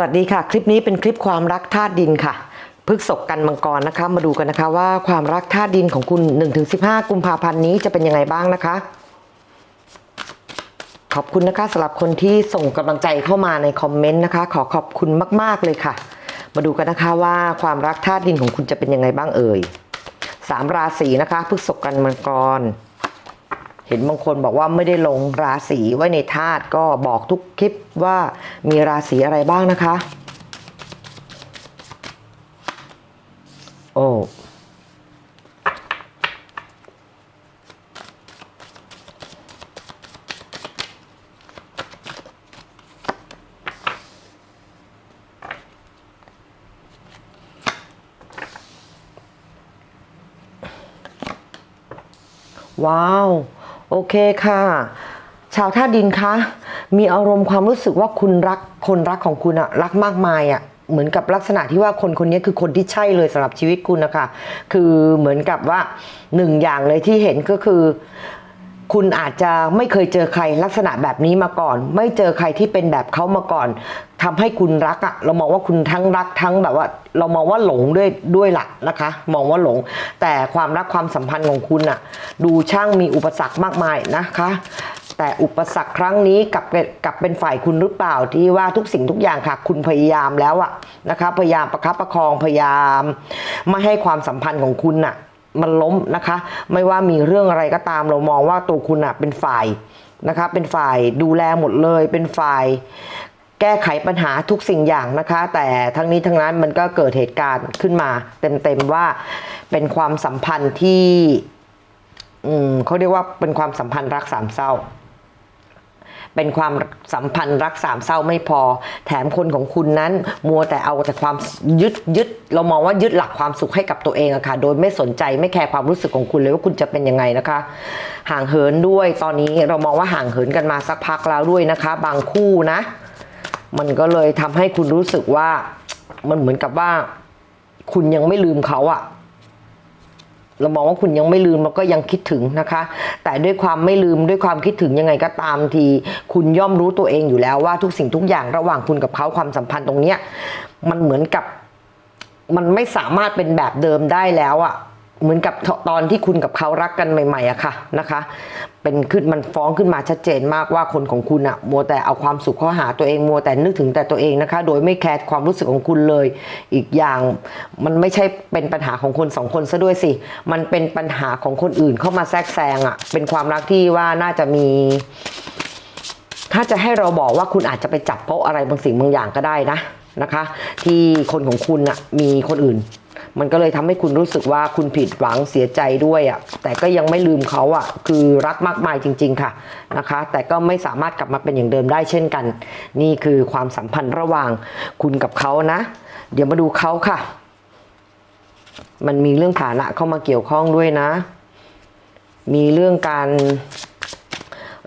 วัสดีค่ะ คลิปนี้เป็นคลิปความรักธาตุดินค่ะพฤกษกกันมังกรนะคะ มาดูกันนะคะว่าความรักธาตุดินของคุณ 1-15 กุมภาพันธ์นี้จะเป็นยังไงบ้างนะคะ ขอบคุณนะคะสำหรับคนที่ส่งกำลังใจเข้ามาในคอมเมนต์นะคะ ขอขอบคุณมาก ๆ เลยค่ะ มาดูกันนะคะว่าความรักธาตุดินของคุณจะเป็นยังไงบ้างเอ่ยสามราศีนะคะพฤกษกกันมังกร เห็นบางคนบอกว่าไม่ได้ลงราศีไว้ในธาตุก็บอกทุกคลิปว่ามีราศีอะไรบ้างนะคะ โอ้ว้าว โอเคค่ะ ชาวท่าดินคะ มีอารมณ์ความรู้สึกว่าคุณรักคนรักของคุณอะรักมากมายอะเหมือนกับลักษณะที่ว่าคนคนนี้คือคนที่ใช่เลยสำหรับชีวิตคุณนะคะ คือเหมือนกับว่าหนึ่งอย่างเลยที่เห็นก็คือ คุณอาจจะไม่เคยเจอใครลักษณะแบบนี้มาก่อน ไม่เจอใครที่เป็นแบบเขามาก่อนทำให้คุณรักอะเรามองว่าคุณทั้งรักทั้งแบบว่า เรามองว่าหลงด้วยด้วยหลักนะคะ มองว่าหลง แต่ความรักความสัมพันธ์ของคุณอะดูช่างมีอุปสรรคมากมายนะคะ แต่อุปสรรคครั้งนี้กับกับเป็นฝ่ายคุณหรือเปล่าที่ว่าทุกสิ่งทุกอย่างค่ะ คุณพยายามแล้วอะนะคะ พยายามประคับประคองพยายาม ไม่ให้ความสัมพันธ์ของคุณน่ะ มันล้มนะคะ ไม่ว่ามีเรื่องอะไรก็ตามเรามองว่าตัวคุณอะเป็นฝ่ายนะคะ เป็นฝ่ายดูแลหมดเลย เป็นฝ่ายแก้ไขปัญหาทุกสิ่งอย่างนะคะ แต่ทั้งนี้ทั้งนั้นมันก็เกิดเหตุการณ์ขึ้นมา เต็มๆว่าเป็นความสัมพันธ์ที่เขาเรียกว่าเป็นความสัมพันธ์รักสามเศร้า เป็นความสัมพันธ์รักสามเศร้าไม่พอ แถมคนของคุณนั้นมัวแต่เอาแต่ความยึดยึดเรามองว่ายึดหลักความสุขให้กับตัวเองอะค่ะ โดยไม่สนใจไม่แคร์ความรู้สึกของคุณเลยว่าคุณจะเป็นยังไงนะคะ ห่างเหินด้วยตอนนี้เรามองว่าห่างเหินกันมาสักพักแล้วด้วยนะคะ บางคู่นะ มันก็เลยทำให้คุณรู้สึกว่ามันเหมือนกับว่า คุณยังไม่ลืมเขาอะ เรามองว่าคุณยังไม่ลืมแล้วก็ยังคิดถึงนะคะ แต่ด้วยความไม่ลืมด้วยความคิดถึงยังไงก็ตามที คุณย่อมรู้ตัวเองอยู่แล้วว่าทุกสิ่งทุกอย่างระหว่างคุณกับเขาความสัมพันธ์ตรงเนี้ยมันเหมือนกับมันไม่สามารถเป็นแบบเดิมได้แล้วอะ่ะ เหมือนกับตอนที่คุณกับเขารักกันใหม่ๆอะค่ะนะคะ เป็นขึ้นมันฟ้องขึ้นมาชัดเจนมากว่าคนของคุณอะมัวแต่เอาความสุขเข้าหาตัวเองมัวแต่นึกถึงแต่ตัวเองนะคะ โดยไม่แคร์ความรู้สึกของคุณเลย อีกอย่างมันไม่ใช่เป็นปัญหาของคนสองคนซะด้วยสิ มันเป็นปัญหาของคนอื่นเข้ามาแทรกแซงอะเป็นความรักที่ว่าน่าจะมีถ้าจะให้เราบอกว่าคุณอาจจะไปจับเพราะอะไรบางสิ่งบางอย่างก็ได้นะนะคะ ที่คนของคุณอะมีคนอื่น มันก็เลยทำให้คุณรู้สึกว่าคุณผิดหวังเสียใจด้วยอะแต่ก็ยังไม่ลืมเขาอะคือรักมากมายจริง ๆ ค่ะนะคะ แต่ก็ไม่สามารถกลับมาเป็นอย่างเดิมได้เช่นกัน นี่คือความสัมพันธ์ระหว่างคุณกับเขานะ เดี๋ยวมาดูเขาค่ะ มันมีเรื่องฐานะเข้ามาเกี่ยวข้องด้วยนะ มีเรื่องการ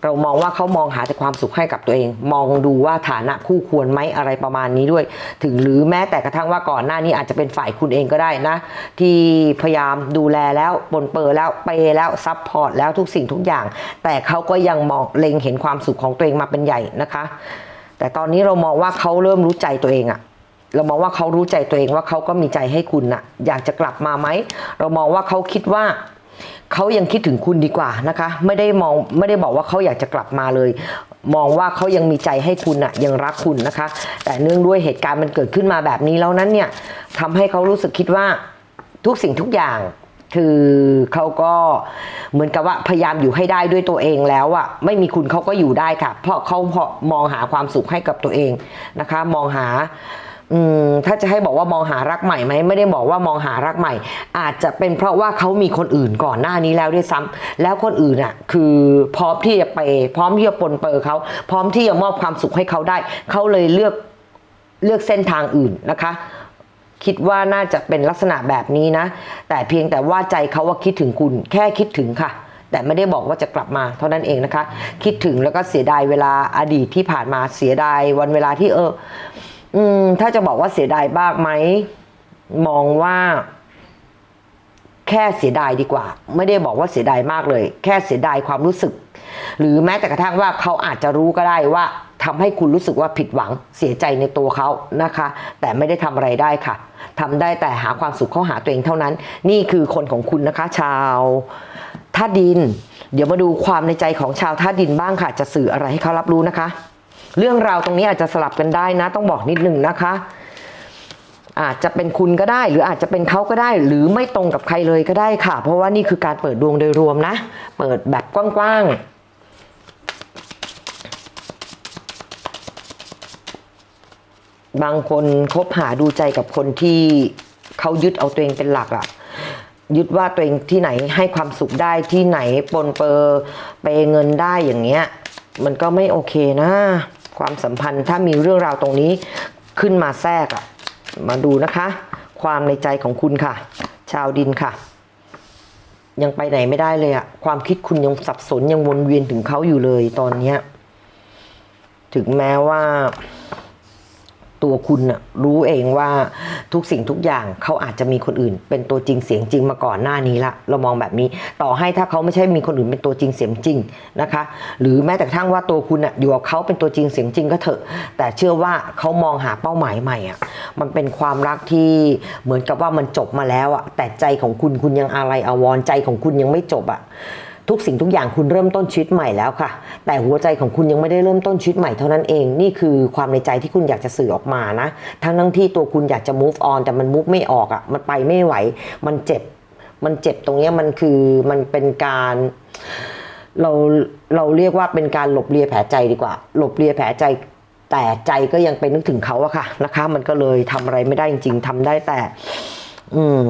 เรามองว่าเขามองหาแต่ความสุขให้กับตัวเอง มองดูว่าฐานะคู่ควรไหมอะไรประมาณนี้ด้วย ถึงหรือแม้แต่กระทั่งว่าก่อนหน้านี้อาจจะเป็นฝ่ายคุณเองก็ได้นะ ที่พยายามดูแลแล้วปนเปื้อแล้วเปแล้วซับพอร์ตแล้วทุกสิ่งทุกอย่าง แต่เขาก็ยังมองเล็งเห็นความสุขของตัวเองมาเป็นใหญ่นะคะ แต่ตอนนี้เรามองว่าเขาเริ่มรู้ใจตัวเองอะเรามองว่าเขารู้ใจตัวเองว่าเขาก็มีใจให้คุณน่ะอยากจะกลับมาไหมเรามองว่าเขาคิดว่า เขายังคิดถึงคุณดีกว่านะคะ ไม่ได้มองไม่ได้บอกว่าเขาอยากจะกลับมาเลย มองว่าเขายังมีใจให้คุณน่ะยังรักคุณนะคะ แต่เนื่องด้วยเหตุการณ์มันเกิดขึ้นมาแบบนี้แล้วนั้นเนี่ยทำให้เขารู้สึกคิดว่าทุกสิ่งทุกอย่างคือเขาก็เหมือนกับว่าพยายามอยู่ให้ได้ด้วยตัวเองแล้วอะไม่มีคุณเขาก็อยู่ได้ค่ะ เพราะเขาพอมองหาความสุขให้กับตัวเองนะคะ มองหา อืมถ้าจะให้บอกว่ามองหารักใหม่ไหมไม่ได้บอกว่ามองหารักใหม่ อาจจะเป็นเพราะว่าเขามีคนอื่นก่อนหน้านี้แล้วด้วยซ้ำแล้วคนอื่นอะ คือพร้อมที่จะไป พร้อมที่จะปนเปื้อเขาพร้อมที่จะมอบความสุขให้เขาได้ เขาเลยเลือกเลือกเส้นทางอื่นนะคะคิดว่าน่าจะเป็นลักษณะแบบนี้นะ แต่เพียงแต่ว่าใจเขาว่าคิดถึงคุณ แค่คิดถึงค่ะ แต่ไม่ได้บอกว่าจะกลับมาเท่านั้นเองนะคะ คิดถึงแล้วก็เสียดายเวลาอดีตที่ผ่านมาเสียดายวันเวลาที่เออ อืม ถ้าจะบอกว่าเสียดายบ้างไหม มองว่า แค่เสียดายดีกว่า ไม่ได้บอกว่าเสียดายมากเลย แค่เสียดายความรู้สึก หรือแม้แต่กระทั่งว่าเขาอาจจะรู้ก็ได้ว่าทำให้คุณรู้สึกว่าผิดหวังเสียใจในตัวเขานะคะ แต่ไม่ได้ทำอะไรได้ค่ะทำได้แต่หาความสุขเข้าหาตัวเองเท่านั้น นี่คือคนของคุณนะคะ ชาวธาดิน เดี๋ยวมาดูความในใจของชาวธาดินบ้างค่ะ จะสื่ออะไรให้เขารับรู้นะคะ เรื่องราวตรงนี้อาจจะสลับกันได้นะ ต้องบอกนิดนึงนะคะ อาจจะเป็นคุณก็ได้ หรืออาจจะเป็นเขาก็ได้ หรือไม่ตรงกับใครเลยก็ได้ค่ะ เพราะว่านี่คือการเปิดดวงโดยรวมนะ เปิดแบบกว้างๆบางคนคบหาดูใจกับคนที่เขายึดเอาตัวเองเป็นหลักอะยึดว่าตัวเองที่ไหนให้ความสุขได้ที่ไหนปนเปอร์เปเงินได้อย่างเงี้ย มันก็ไม่โอเคนะ ความสัมพันธ์ถ้ามีเรื่องราวตรงนี้ขึ้นมาแทรกอะมาดูนะคะ ความในใจของคุณค่ะ ชาวดินค่ะ ยังไปไหนไม่ได้เลยอะความคิดคุณยังสับสนยังวนเวียนถึงเขาอยู่เลยตอนเนี้ยถึงแม้ว่า ตัวคุณนะรู้เองว่าทุกสิ่งทุกอย่างเขาอาจจะมีคนอื่น เป็นตัวจริงเสียงจริงมาก่อนหน้านี้ละเรามองแบบนี้ ต่อให้ถ้าเขาไม่ใช่มีคนอื่นเป็นตัวจริงเสียงจริงนะคะ หรือแม้แต่กระทั่งว่าตัวคุณนะอยู่กับเขาเป็นตัวจริงเสียงจริงก็เถอะ แต่เชื่อว่าเขามองหาเป้าหมายใหม่อะมันเป็นความรักที่เหมือนกับว่ามันจบมาแล้วอะแต่ใจของคุณคุณยังอะไรอาวรใจของคุณยังไม่จบอะ ทุกสิ่งทุกอย่างคุณเริ่มต้นชีวิตใหม่แล้วค่ะ แต่หัวใจของคุณยังไม่ได้เริ่มต้นชีวิตใหม่เท่านั้นเอง นี่คือความในใจที่คุณอยากจะสื่อออกมานะ ทั้งทั้งที่ตัวคุณอยากจะ move on แต่มัน move ไม่ออกอะ่ะ มันไปไม่ไหว มันเจ็บ มันเจ็บตรงนี้มันคือมันเป็นการเราเราเรียกว่าเป็นการหลบเลียแผลใจดีกว่า หลบเลียแผลใจแต่ใจก็ยังไปนึกถึงเขาอะค่ะนะคะ มันก็เลยทำอะไรไม่ได้จริง ๆทำได้แต่ อืม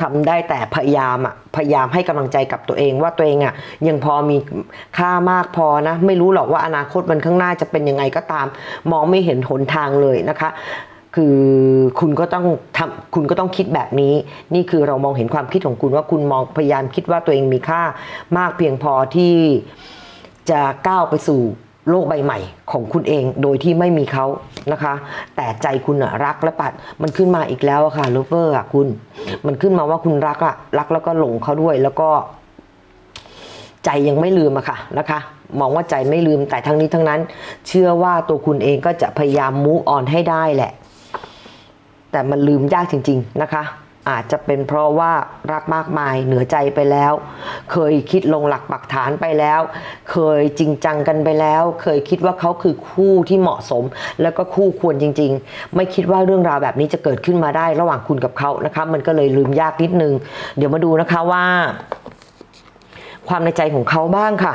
ทำได้แต่พยายามอะพยายามให้กำลังใจกับตัวเองว่าตัวเองอะยังพอมีค่ามากพอนะ ไม่รู้หรอกว่าอนาคตมันข้างหน้าจะเป็นยังไงก็ตาม มองไม่เห็นหนทางเลยนะคะ คือคุณก็ต้องทำคุณก็ต้องคิดแบบนี้ นี่คือเรามองเห็นความคิดของคุณว่าคุณมองพยายามคิดว่าตัวเองมีค่ามากเพียงพอที่จะก้าวไปสู่ โลกใบใหม่ของคุณเองโดยที่ไม่มีเขานะคะ แต่ใจคุณอะรักและปัดมันขึ้นมาอีกแล้วอะค่ะลูเวอร์อะคุณ มันขึ้นมาว่าคุณรักอะรักแล้วก็หลงเขาด้วยแล้วก็ ใจยังไม่ลืมอะค่ะนะคะ มองว่าใจไม่ลืมแต่ทั้งนี้ทั้งนั้น เชื่อว่าตัวคุณเองก็จะพยายามมูออนให้ได้แหละ แต่มันลืมยากจริง ๆ นะคะ อาจจะเป็นเพราะว่ารักมากมายเหนือใจไปแล้ว เคยคิดลงหลักปักฐานไปแล้ว เคยจริงจังกันไปแล้ว เคยคิดว่าเขาคือคู่ที่เหมาะสม แล้วก็คู่ควรจริง ๆ ไม่คิดว่าเรื่องราวแบบนี้จะเกิดขึ้นมาได้ระหว่างคุณกับเขานะคะมันก็เลยลืมยากนิดนึง เดี๋ยวมาดูนะคะว่า ความในใจของเขาบ้างค่ะ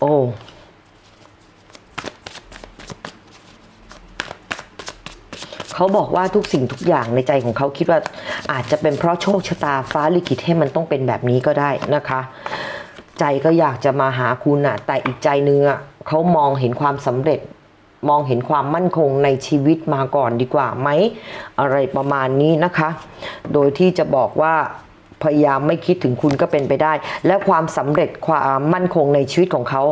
โอ้ เขาบอกว่าทุกสิ่งทุกอย่างในใจของเขาคิดว่าอาจจะเป็นเพราะโชคชะตาฟ้าลิขิตให้มันต้องเป็นแบบนี้ก็ได้นะคะ ใจก็อยากจะมาหาคุณอะแต่อีกใจนึงอะเขามองเห็นความสำเร็จมองเห็นความมั่นคงในชีวิตมาก่อนดีกว่าไหม อะไรประมาณนี้นะคะ โดยที่จะบอกว่า พยายามไม่คิดถึงคุณก็เป็นไปได้ และความสำเร็จความมั่นคงในชีวิตของเขา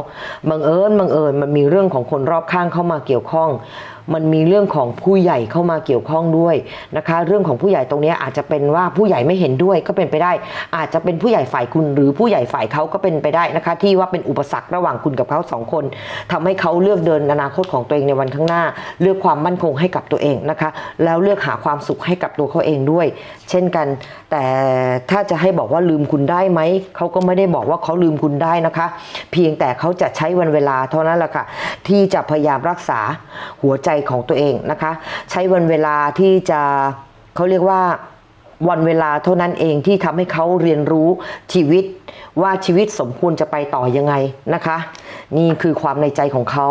บังเอิญบังเอิญมันมีเรื่องของคนรอบข้างเข้ามาเกี่ยวข้อง มันมีเรื่องของผู้ใหญ่เข้ามาเกี่ยวข้องด้วยนะคะ เรื่องของผู้ใหญ่ตรงนี้อาจจะเป็นว่าผู้ใหญ่ไม่เห็นด้วยก็เป็นไปได้ อาจจะเป็นผู้ใหญ่ฝ่ายคุณหรือผู้ใหญ่ฝ่ายเขาก็เป็นไปได้นะคะ ที่ว่าเป็นอุปสรรคระหว่างคุณกับเขาสองคนทำให้เขาเลือกเดินอนาคตของตัวเองในวันข้างหน้า เลือกความมั่นคงให้กับตัวเองนะคะ แล้วเลือกหาความสุขให้กับตัวเขาเองด้วย เช่นกัน แต่ถ้าจะให้บอกว่าลืมคุณได้ไหม เขาก็ไม่ได้บอกว่าเขาลืมคุณได้นะคะ เพียงแต่เขาจะใช้วันเวลาเท่านั้นแหละค่ะ ที่จะพยายามรักษาหัวใจของตัวเองนะคะ ใช้วันเวลาที่จะเขาเรียกว่าวันเวลาเท่านั้นเองที่ทำให้เขาเรียนรู้ชีวิตว่าชีวิตสมควรจะไปต่อยังไงนะคะ นี่คือความในใจของเขา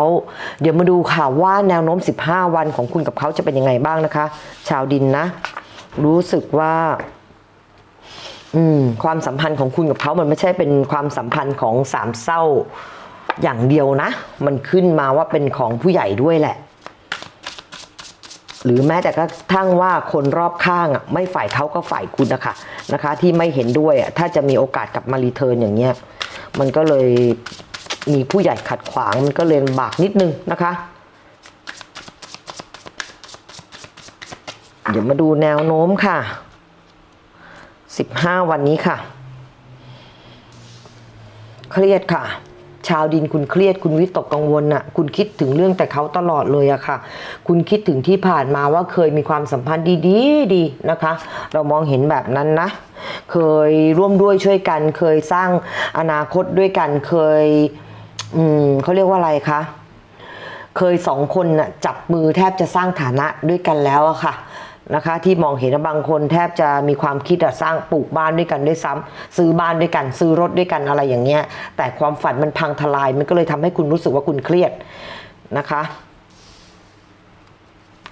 เดี๋ยวมาดูค่ะว่าแนวโน้ม 15 วันของคุณกับเขาจะเป็นยังไงบ้างนะคะ ชาวดินนะ รู้สึกว่า ความสัมพันธ์ของคุณกับเขามันไม่ใช่เป็นความสัมพันธ์ของสามเศร้าอย่างเดียวนะ มันขึ้นมาว่าเป็นของผู้ใหญ่ด้วยแหละ หรือแม้แต่กระทั่งว่าคนรอบข้างอะไม่ฝ่ายเขาก็ฝ่ายคุณนะคะนะคะ ที่ไม่เห็นด้วยอะถ้าจะมีโอกาสกลับมารีเทิร์นอย่างเงี้ยมันก็เลยมีผู้ใหญ่ขัดขวางมันก็เลยบากนิดนึงนะคะ เดี๋ยวมาดูแนวโน้มค่ะ สิบห้าวันนี้ค่ะ เครียดค่ะชาวดินคุณเครียดคุณวิตกกังวลน่ะคุณคิดถึงเรื่องแต่เขาตลอดเลยอะค่ะ คุณคิดถึงที่ผ่านมาว่าเคยมีความสัมพันธ์ดีๆดีนะคะ เรามองเห็นแบบนั้นนะ เคยร่วมด้วยช่วยกัน เคยสร้างอนาคตด้วยกันเคยอืมเขาเรียกว่าอะไรคะเคยสองคนน่ะจับมือแทบจะสร้างฐานะด้วยกันแล้วอะค่ะ นะคะ ที่มองเห็นว่าบางคนแทบจะมีความคิดอะสร้างปลูกบ้านด้วยกันด้วยซ้ำซื้อบ้านด้วยกัน ซื้อรถด้วยกันอะไรอย่างเงี้ย แต่ความฝันมันพังทลาย มันก็เลยทำให้คุณรู้สึกว่าคุณเครียดนะคะ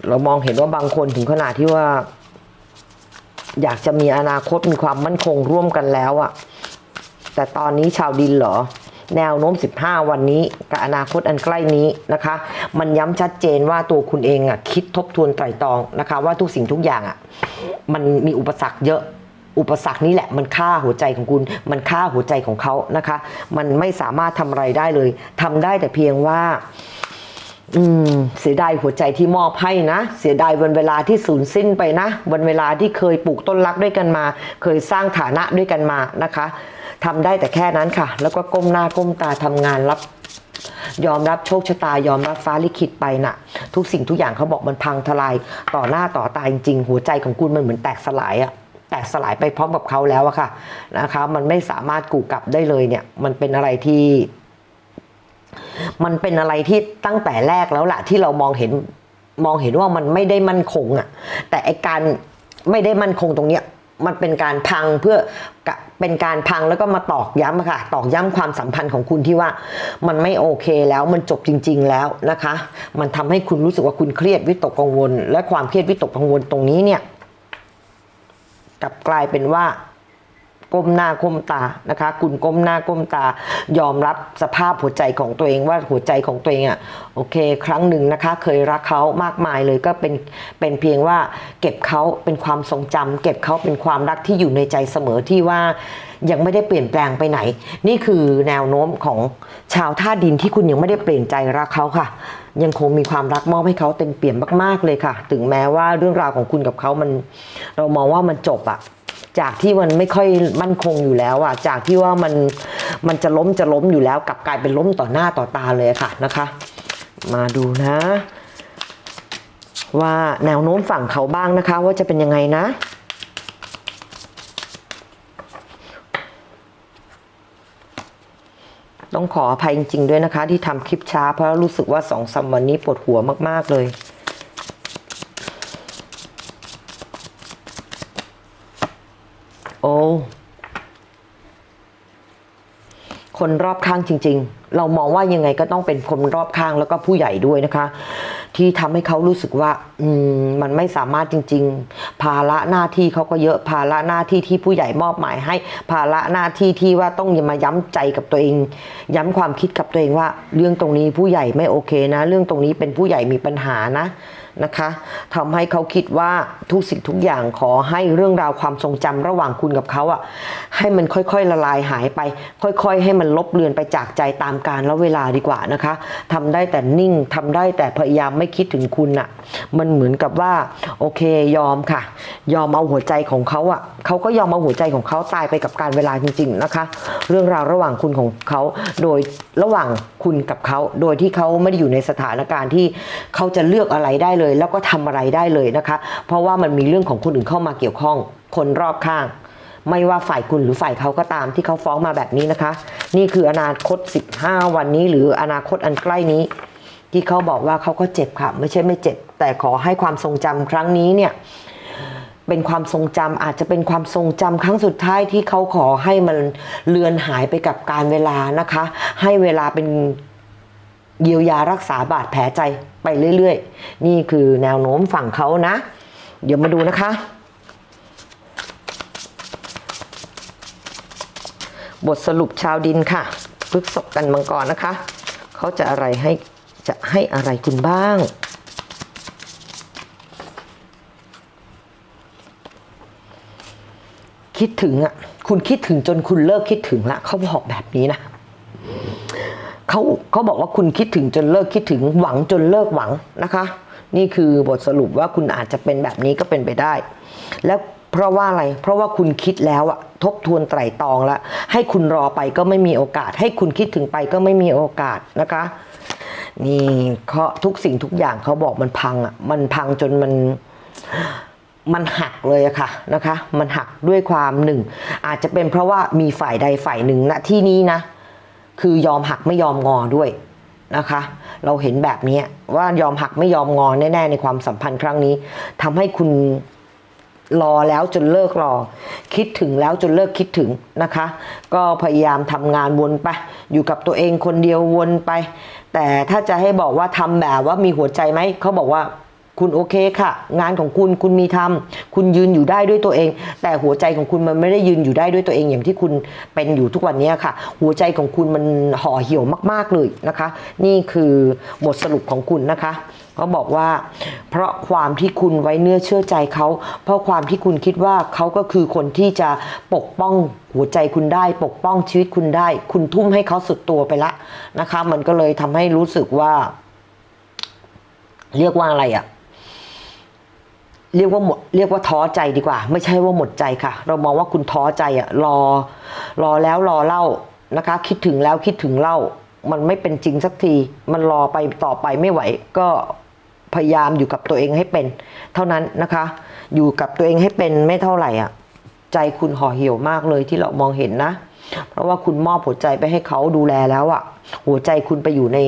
เรามองเห็นว่าบางคนถึงขนาดที่ว่า อยากจะมีอนาคตมีความมั่นคงร่วมกันแล้วอะแต่ตอนนี้ชาวดินเหรอ แนวโน้ม 15 วันนี้กับอนาคตอันใกล้นี้นะคะ มันย้ำชัดเจนว่าตัวคุณเองอะคิดทบทวนไตรตรองนะคะ ว่าทุกสิ่งทุกอย่างอะมันมีอุปสรรคเยอะอุปสรรคนี้แหละมันฆ่าหัวใจของคุณ มันฆ่าหัวใจของเขานะคะ มันไม่สามารถทำอะไรได้เลยทำได้แต่เพียงว่า อืม เสียดายหัวใจที่มอบให้นะ เสียดายวันเวลาที่สูญสิ้นไปนะ วันเวลาที่เคยปลูกต้นรักด้วยกันมา เคยสร้างฐานะด้วยกันมานะคะ ทำได้แต่แค่นั้นค่ะ แล้วก็ก้มหน้าก้มตาทำงานรับยอมรับโชคชะตายอมรับฟ้าลิขิตไปน่ะ ทุกสิ่งทุกอย่างเขาบอกมันพังทลายต่อหน้าต่อตาจริงๆ หัวใจของคุณมันเหมือนแตกสลายอะแตกสลายไปพร้อมกับเขาแล้วอะค่ะนะคะ มันไม่สามารถกูกลับได้เลยเนี่ย มันเป็นอะไรที่ มันเป็นอะไรที่ตั้งแต่แรกแล้วล่ะ ที่เรามองเห็นมองเห็นว่ามันไม่ได้มั่นคงอะแต่ไอการไม่ได้มั่นคงตรงเนี้ย มันเป็นการพังเพื่อเป็นการพังแล้วก็มาตอกย้ำค่ะ ตอกย้ำความสัมพันธ์ของคุณที่ว่า มันไม่โอเคแล้วมันจบจริง ๆ แล้วนะคะ มันทำให้คุณรู้สึกว่าคุณเครียดวิตกกังวล และความเครียดวิตกกังวลตรงนี้เนี่ยกลับกลายเป็นว่า ก้มหน้าก้มตานะคะ คุณก้มหน้าก้มตา ยอมรับสภาพหัวใจของตัวเองว่าหัวใจของตัวเองอะ่ะโอเค ครั้งหนึ่งนะคะ เคยรักเขามากมายเลยก็เป็นเป็นเพียงว่าเก็บเขาเป็นความทรงจำเก็บเขาเป็นความรักที่อยู่ในใจเสมอที่ว่ายังไม่ได้เปลี่ยนแปลงไปไหน นี่คือแนวโน้มของชาวท่าดินที่คุณยังไม่ได้เปลี่ยนใจรักเขาค่ะ ยังคงมีความรักมอบให้เขาเต็มเปี่ยมมาก ๆเลยค่ะ ถึงแม้ว่าเรื่องราวของคุณกับเขามัน เรามองว่ามันจบอะ จากที่มันไม่ค่อยมั่นคงอยู่แล้วอะจากที่ว่ามันมันจะล้มจะล้มอยู่แล้วกลับกลายเป็นล้มต่อหน้าต่อตาเลยค่ะนะคะ มาดูนะ ว่าแนวโน้มฝั่งเขาบ้างนะคะ ว่าจะเป็นยังไงนะต้องขออภัยจริงๆด้วยนะคะ ที่ทำคลิปช้าเพราะรู้สึกว่าสองสามวันนี้ปวดหัวมากๆเลย โอ้คนรอบข้างจริง ๆ เรามองว่ายังไงก็ต้องเป็นคนรอบข้างแล้วก็ผู้ใหญ่ด้วยนะคะ ที่ทำให้เขารู้สึกว่า อืมมันไม่สามารถจริง ๆ ภาระหน้าที่เขาก็เยอะภาระหน้าที่ที่ผู้ใหญ่มอบหมายให้ ภาระหน้าที่ที่ว่าต้องมาย้ำใจกับตัวเอง ย้ำความคิดกับตัวเองว่า เรื่องตรงนี้ผู้ใหญ่ไม่โอเคนะ เรื่องตรงนี้เป็นผู้ใหญ่มีปัญหานะ นะคะทำให้เขาคิดว่าทุกสิ่งทุกอย่างขอให้เรื่องราวความทรงจำระหว่างคุณกับเขาอะให้มันค่อยๆละลายหายไป ค่อยๆ ให้มันลบเลือนไปจากใจตามการและเวลาดีกว่านะคะทำได้แต่นิ่งทำได้แต่พยายามไม่คิดถึงคุณอะมันเหมือนกับว่าโอเคยอมค่ะ ยอมเอาหัวใจของเขาอะเขาก็ยอมเอาหัวใจของเขาตายไปกับการเวลาจริง ๆนะคะ เรื่องราวระหว่างคุณของเขาโดย ระหว่างคุณกับเขาโดยที่เขาไม่ได้อยู่ในสถานการณ์ที่เขาจะเลือกอะไรได้เลย แล้วก็ทำอะไรได้เลยนะคะ เพราะว่ามันมีเรื่องของคนอื่นเข้ามาเกี่ยวข้อง คนรอบข้าง ไม่ว่าฝ่ายคุณหรือฝ่ายเขาก็ตามที่เขาฟ้องมาแบบนี้นะคะ นี่คืออนาคต 15 วันนี้ หรืออนาคตอันใกล้นี้ ที่เขาบอกว่าเขาก็เจ็บค่ะ ไม่ใช่ไม่เจ็บ แต่ขอให้ความทรงจำครั้งนี้เนี่ย เป็นความทรงจำอาจจะเป็นความทรงจำครั้งสุดท้ายที่เขาขอให้มันเลือนหายไปกับการเวลานะคะ ให้เวลาเป็นเยียวยารักษาบาดแผลใจไปเรื่อยๆ นี่คือแนวโน้มฝั่งเขานะ เดี๋ยวมาดูนะคะ บทสรุปชาวดินค่ะพฤกษบกันมังกรนะคะ เขาจะอะไรให้จะให้อะไรคุณบ้าง คิดถึงอะคุณคิดถึงจนคุณเลิกคิดถึงละเขาบอกแบบนี้นะเขาเขาบอกว่าคุณคิดถึงจนเลิกคิดถึงหวังจนเลิกหวังนะคะ นี่คือบทสรุปว่าคุณอาจจะเป็นแบบนี้ก็เป็นไปได้ แล้วเพราะว่าอะไร เพราะว่าคุณคิดแล้วอะทบทวนไตร่ตรองแล้วให้คุณรอไปก็ไม่มีโอกาส ให้คุณคิดถึงไปก็ไม่มีโอกาสนะคะ นี่เขาทุกสิ่งทุกอย่างเขาบอกมันพังอะมันพังจนมัน มันหักเลยอะค่ะนะคะ มันหักด้วยความหนึ่ง อาจจะเป็นเพราะว่ามีฝ่ายใดฝ่ายหนึ่งณที่นี้นะ คือยอมหักไม่ยอมงอด้วยนะคะ เราเห็นแบบนี้ว่ายอมหักไม่ยอมงอแน่ๆในความสัมพันธ์ครั้งนี้ทำให้คุณรอแล้วจนเลิกรอ คิดถึงแล้วจนเลิกคิดถึงนะคะ ก็พยายามทำงานวนไป อยู่กับตัวเองคนเดียววนไป แต่ถ้าจะให้บอกว่าทำแบบว่ามีหัวใจไหมเขาบอกว่า คุณโอเคค่ะ งานของคุณคุณมีทำคุณยืนอยู่ได้ด้วยตัวเอง แต่หัวใจของคุณมันไม่ได้ยืนอยู่ได้ด้วยตัวเองอย่างที่คุณเป็นอยู่ทุกวันนี้ค่ะ หัวใจของคุณมันห่อเหี่ยวมาก ๆเลยนะคะ นี่คือบทสรุปของคุณนะคะเขาบอกว่า เพราะความที่คุณไว้เนื้อเชื่อใจเขาเพราะความที่คุณคิดว่าเขาก็คือคนที่จะปกป้องหัวใจคุณได้ ปกป้องชีวิตคุณได้ คุณทุ่มให้เขาสุดตัวไปละนะคะ มันก็เลยทำให้รู้สึกว่า เรียกว่าอะไรอะ เรียกว่าหมดเรียกว่าท้อใจดีกว่า ไม่ใช่ว่าหมดใจค่ะ เรามองว่าคุณท้อใจอะรอ รอแล้วรอเล่านะคะ คิดถึงแล้วคิดถึงเล่า มันไม่เป็นจริงสักที มันรอไปต่อไปไม่ไหว ก็พยายามอยู่กับตัวเองให้เป็น เท่านั้นนะคะ อยู่กับตัวเองให้เป็นไม่เท่าไหร่อะ ใจคุณห่อเหี่ยวมากเลยที่เรามองเห็นนะ เพราะว่าคุณมอบหัวใจไปให้เขาดูแลแล้วอะหัวใจคุณไปอยู่ใน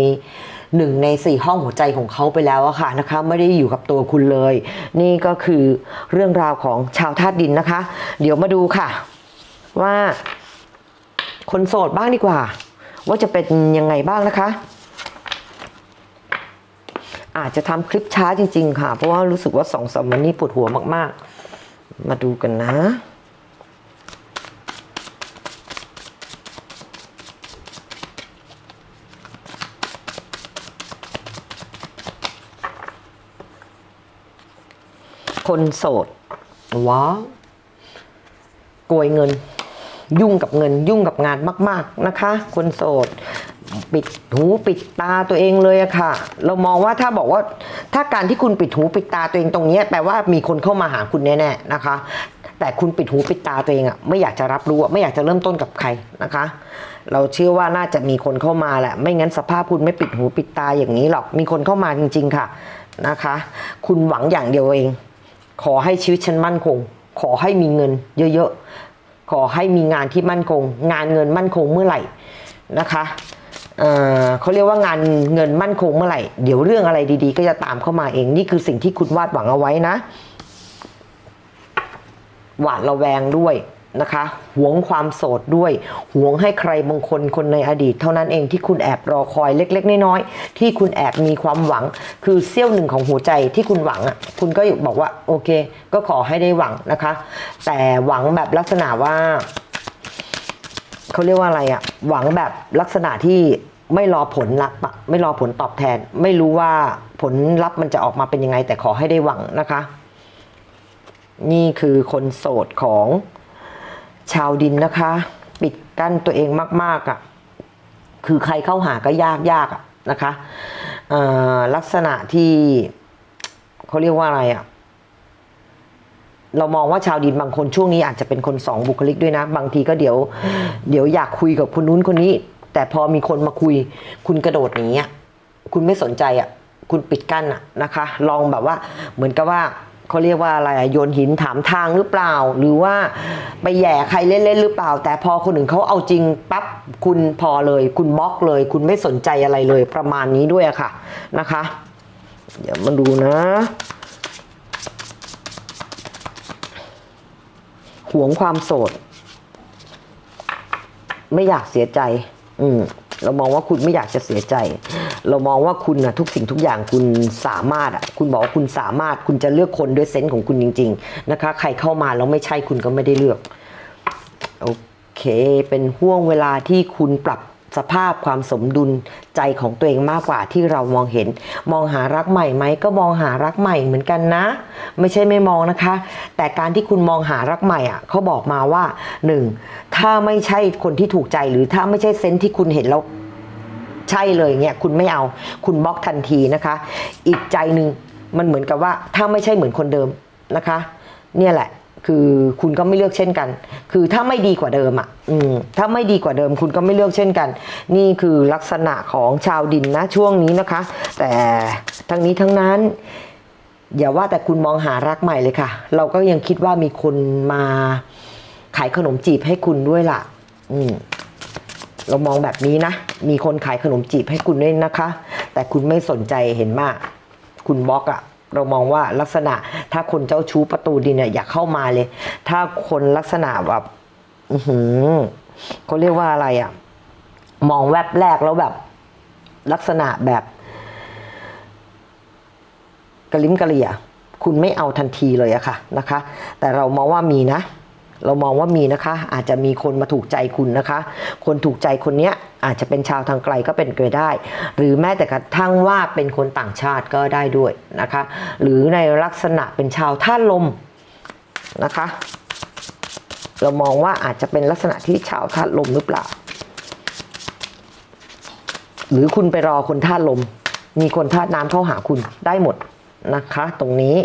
หนึ่งในสี่ห้องหัวใจของเขาไปแล้วอะค่ะนะคะ ไม่ได้อยู่กับตัวคุณเลย นี่ก็คือเรื่องราวของชาวธาตุดินนะคะ เดี๋ยวมาดูค่ะ ว่าคนโสดบ้างดีกว่า ว่าจะเป็นยังไงบ้างนะคะ อาจจะทำคลิปช้าจริง ๆ ค่ะ เพราะว่ารู้สึกว่าสองสามวันนี้ปวดหัวมาก ๆ มาดูกันนะ คนโสดว้าวยเงิน ยุ่งกับเงิน ยุ่งกับงานมาก ๆนะคะ คนโสดปิดหูปิดตาตัวเองเลยอะค่ะ เรามองว่าถ้าบอกว่าถ้าการที่คุณปิดหูปิดตาตัวเองตรงนี้แปลว่ามีคนเข้ามาหาคุณแน่ๆนะคะ แต่คุณปิดหูปิดตาตัวเองอะไม่อยากจะรับรู้อะไม่อยากจะเริ่มต้นกับใครนะคะ เราเชื่อว่าน่าจะมีคนเข้ามาแหละ ไม่งั้นสภาพคุณไม่ปิดหูปิดตาอย่างนี้หรอกมีคนเข้ามาจริง ๆ ค่ะนะคะ คุณหวังอย่างเดียวเอง ขอให้ชีวิตฉันมั่นคง ขอให้มีเงินเยอะๆ ขอให้มีงานที่มั่นคง งานเงินมั่นคงเมื่อไหร่นะคะเเขาเรียกว่างานเงินมั่นคงเมื่อไหร่ เดี๋ยวเรื่องอะไรดีๆ ก็จะตามเข้ามาเอง นี่คือสิ่งที่คุณวาดหวังเอาไว้นะ หวาดระแวงด้วย นะคะหวงความโสดด้วยหวงให้ใครบางคนคนในอดีต เท่านั้นเองที่คุณแอบรอคอยเล็ก ๆ น้อยๆที่คุณแอบมีความหวัง คือเสี้ยวหนึ่งของหัวใจที่คุณหวังอะคุณก็บอกว่าโอเค ก็ขอให้ได้หวังนะคะ แต่หวังแบบลักษณะว่าเขาเรียกว่าอะไรอะหวังแบบลักษณะที่ไม่รอผลลัพธ์อะไม่รอผลตอบแทน ไม่รู้ว่าผลลัพธ์มันจะออกมาเป็นยังไง แต่ขอให้ได้หวังนะคะ นี่คือคนโสดของ ชาวดินนะคะ ปิดกั้นตัวเองมาก ๆอะ่ะคือใครเข้าหาก็ยากยากอะนะคะลักษณะที่เขาเรียกว่าอะไรอะ่ะเรามองว่าชาวดินบางคนช่วงนี้อาจจะเป็นคนสองบุคลิกด้วยนะ บางทีก็เดี๋ยว เดี๋ยวอยากคุยกับคนนู้นคนนี้ แต่พอมีคนมาคุย คุณกระโดดหนีอะคุณไม่สนใจอะคุณปิดกั้นอะนะคะ ลองแบบว่าเหมือนกับว่า เขาเรียกว่าอะไรอะโยนหินถามทางหรือเปล่า หรือว่าไปแย่ใครเล่นๆหรือเปล่า แต่พอคนอื่นเขาเอาจริงปั๊บคุณพอเลย คุณบล็อกเลย คุณไม่สนใจอะไรเลยประมาณนี้ด้วยค่ะนะคะ เดี๋ยวมาดูนะหวงความโสด ไม่อยากเสียใจ อืม เรามองว่าคุณไม่อยากจะเสียใจ เรามองว่าคุณนะทุกสิ่งทุกอย่างคุณสามารถอะคุณบอกว่าคุณสามารถคุณจะเลือกคนด้วยเซนส์ของคุณจริง ๆนะคะ ใครเข้ามาแล้วไม่ใช่คุณก็ไม่ได้เลือกโอเค เป็นห่วงเวลาที่คุณปรับ สภาพความสมดุลใจของตัวเองมากกว่าที่เรามองเห็น มองหารักใหม่ไหมก็มองหารักใหม่เหมือนกันนะ ไม่ใช่ไม่มองนะคะ แต่การที่คุณมองหารักใหม่อะเขาบอกมาว่าหนึ่งถ้าไม่ใช่คนที่ถูกใจหรือถ้าไม่ใช่เซนที่คุณเห็นแล้วใช่เลยเนี่ยคุณไม่เอาคุณบล็อกทันทีนะคะ อีกใจหนึ่งมันเหมือนกับว่าถ้าไม่ใช่เหมือนคนเดิมนะคะ เนี่ยแหละ คือคุณก็ไม่เลือกเช่นกัน คือถ้าไม่ดีกว่าเดิมอะอืมถ้าไม่ดีกว่าเดิม คุณก็ไม่เลือกเช่นกัน นี่คือลักษณะของชาวดินนะช่วงนี้นะคะ แต่ทั้งนี้ทั้งนั้น อย่าว่าแต่คุณมองหารักใหม่เลยค่ะ เราก็ยังคิดว่ามีคนมาขายขนมจีบให้คุณด้วยล่ะ อืมเรามองแบบนี้นะ มีคนขายขนมจีบให้คุณด้วยนะคะ แต่คุณไม่สนใจเห็นมาก คุณบล็อกอะ เรามองว่าลักษณะถ้าคนเจ้าชู้ประตูดินเนี่ยอย่าเข้ามาเลย ถ้าคนลักษณะแบบอือหือเขาเรียกว่าอะไรอะมองแวบแรกแล้วแบบ ลักษณะแบบกระลิ้มกระเหลี่ยคุณไม่เอาทันทีเลยอะค่ะนะคะ แต่เรามองว่ามีนะ เรามองว่ามีนะคะ อาจจะมีคนมาถูกใจคุณนะคะ คนถูกใจคนเนี้ยอาจจะเป็นชาวทางไกลก็เป็นไปได้ หรือแม้แต่กระทั่งว่าเป็นคนต่างชาติก็ได้ด้วยนะคะ หรือในลักษณะเป็นชาวท่าลมนะคะ เรามองว่าอาจจะเป็นลักษณะที่ชาวธาตุลมหรือเปล่า หรือคุณไปรอคนธาตุลม มีคนธาตุน้ำเข้าหาคุณได้หมดนะคะ ตรงนี้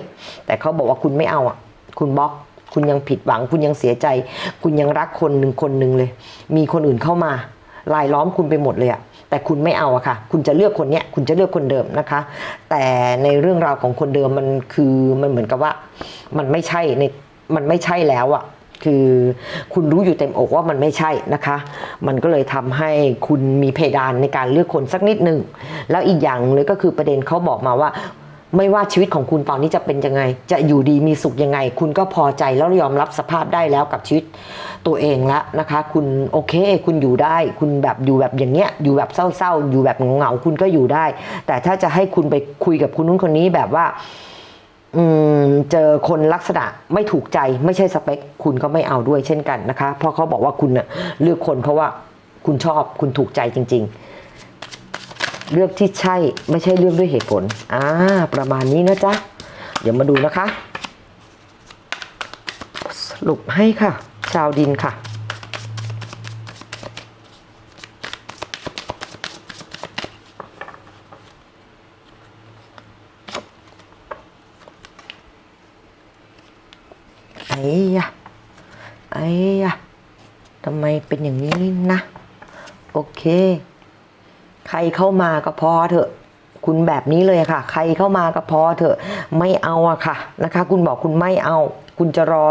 แต่เขาบอกว่าคุณไม่เอาอะ คุณบล็อก คุณยังผิดหวัง คุณยังเสียใจ คุณยังรักคนหนึ่งคนหนึ่งเลย มีคนอื่นเข้ามาลายล้อมคุณไปหมดเลยอะแต่คุณไม่เอาอะค่ะ คุณจะเลือกคนเนี้ย คุณจะเลือกคนเดิมนะคะ แต่ในเรื่องราวของคนเดิมมันคือมันเหมือนกับว่า มันไม่ใช่ในมันไม่ใช่แล้วอะคือคุณรู้อยู่เต็มอกว่ามันไม่ใช่นะคะ มันก็เลยทำให้คุณมีเพดานในการเลือกคนสักนิดหนึ่งแล้วอีกอย่างเลยก็คือประเด็นเขาบอกมาว่า ไม่ว่าชีวิตของคุณตอนนี้จะเป็นยังไง จะอยู่ดีมีสุขยังไง คุณก็พอใจแล้วยอมรับสภาพได้แล้วกับชีวิตตัวเองแล้วนะคะ คุณโอเค คุณอยู่ได้ คุณแบบอยู่แบบอย่างเงี้ย อยู่แบบเศร้าๆ อยู่แบบเหงาๆคุณก็อยู่ได้ แต่ถ้าจะให้คุณไปคุยกับคนนู้นคนนี้แบบว่าอืมเจอคนลักษณะไม่ถูกใจไม่ใช่สเปค คุณก็ไม่เอาด้วยเช่นกันนะคะ เพราะเขาบอกว่าคุณเน่ะเลือกคนเพราะว่าคุณชอบคุณถูกใจจริง ๆ เลือกที่ใช่ไม่ใช่เลือกด้วยเหตุผลอ่าประมาณนี้นะจ๊ะ เดี๋ยวมาดูนะคะ สรุปให้ค่ะ ชาวดินค่ะไอ้ยะไอ้ยะทำไมเป็นอย่างนี้นะ โอเค ใครเข้ามาก็พอเถอะ คุณแบบนี้เลยค่ะ ใครเข้ามาก็พอเถอะ ไม่เอาอะค่ะนะคะ คุณบอกคุณไม่เอา คุณจะรอ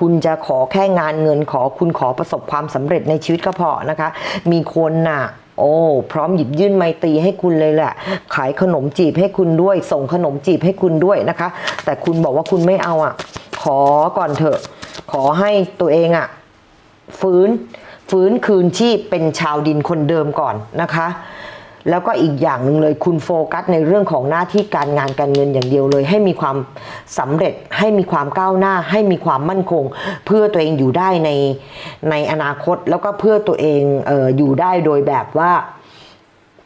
คุณจะขอแค่งานเงินขอคุณขอประสบความสำเร็จในชีวิตก็พอนะคะ มีคนน่ะโอ้พร้อมหยิบยื่นไมตีให้คุณเลยแหละ ขายขนมจีบให้คุณด้วย ส่งขนมจีบให้คุณด้วยนะคะ แต่คุณบอกว่าคุณไม่เอาอะ ขอก่อนเถอะ ขอให้ตัวเองอะ ฟื้น ฟื้นคืนชีพเป็นชาวดินคนเดิมก่อนนะคะ แล้วก็อีกอย่างหนึ่งเลยคุณโฟกัสในเรื่องของหน้าที่การงานการเงินอย่างเดียวเลย ให้มีความสำเร็จให้มีความก้าวหน้า ให้มีความมั่นคง เพื่อตัวเองอยู่ได้ในในอนาคต แล้วก็เพื่อตัวเองเอออยู่ได้โดยแบบว่า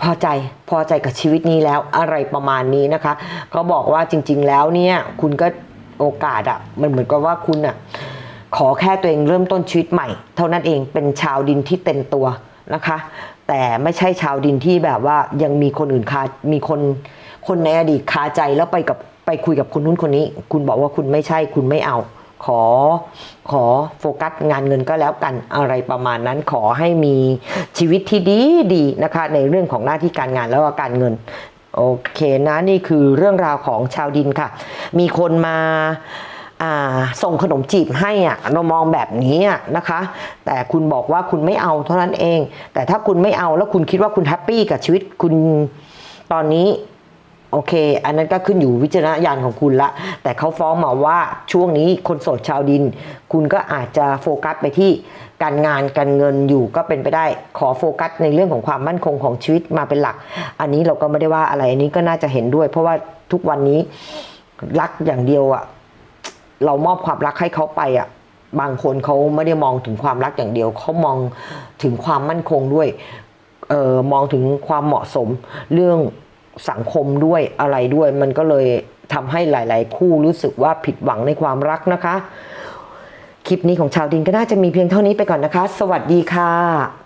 พอใจพอใจกับชีวิตนี้แล้วอะไรประมาณนี้นะคะเขาบอกว่าจริง ๆ แล้วเนี่ยคุณก็โอกาสอะมันเหมือนกับว่าคุณอะขอแค่ตัวเองเริ่มต้นชีวิตใหม่ เท่านั้นเองเป็นชาวดินที่เต็มตัวนะคะ แต่ไม่ใช่ชาวดินที่แบบว่ายังมีคนอื่นคา มีคนคนในอดีตคาใจแล้วไปกับไปคุยกับคนนู้นคนนี้ คุณบอกว่าคุณไม่ใช่คุณไม่เอา ขอขอโฟกัสงานเงินก็แล้วกันอะไรประมาณนั้นขอให้มีชีวิตที่ดีดีนะคะ ในเรื่องของหน้าที่การงานแล้วก็การเงินโอเคนะนี่คือเรื่องราวของชาวดินค่ะ มีคนมาอ่า ส่งขนมจีบให้อะเรามองแบบนี้อะนะคะ แต่คุณบอกว่าคุณไม่เอาเท่านั้นเอง แต่ถ้าคุณไม่เอาแล้วคุณคิดว่าคุณแฮปปี้กับชีวิตคุณตอนนี้โอเค อันนั้นก็ขึ้นอยู่วิจารณญาณของคุณละ แต่เขาฟ้องมาว่าช่วงนี้คนโสดชาวดิน คุณก็อาจจะโฟกัสไปที่การงานการเงินอยู่ก็เป็นไปได้ ขอโฟกัสในเรื่องของความมั่นคงของชีวิตมาเป็นหลัก อันนี้เราก็ไม่ได้ว่าอะไร อันนี้ก็น่าจะเห็นด้วย เพราะว่าทุกวันนี้รักอย่างเดียวอะ เรามอบความรักให้เขาไปอะบางคนเขาไม่ได้มองถึงความรักอย่างเดียวเขามองถึงความมั่นคงด้วยเออมองถึงความเหมาะสมเรื่องสังคมด้วยอะไรด้วย มันก็เลยทำให้หลาย ๆ คู่รู้สึกว่าผิดหวังในความรักนะคะ คลิปนี้ของชาวดินก็น่าจะมีเพียงเท่านี้ไปก่อนนะคะ สวัสดีค่ะ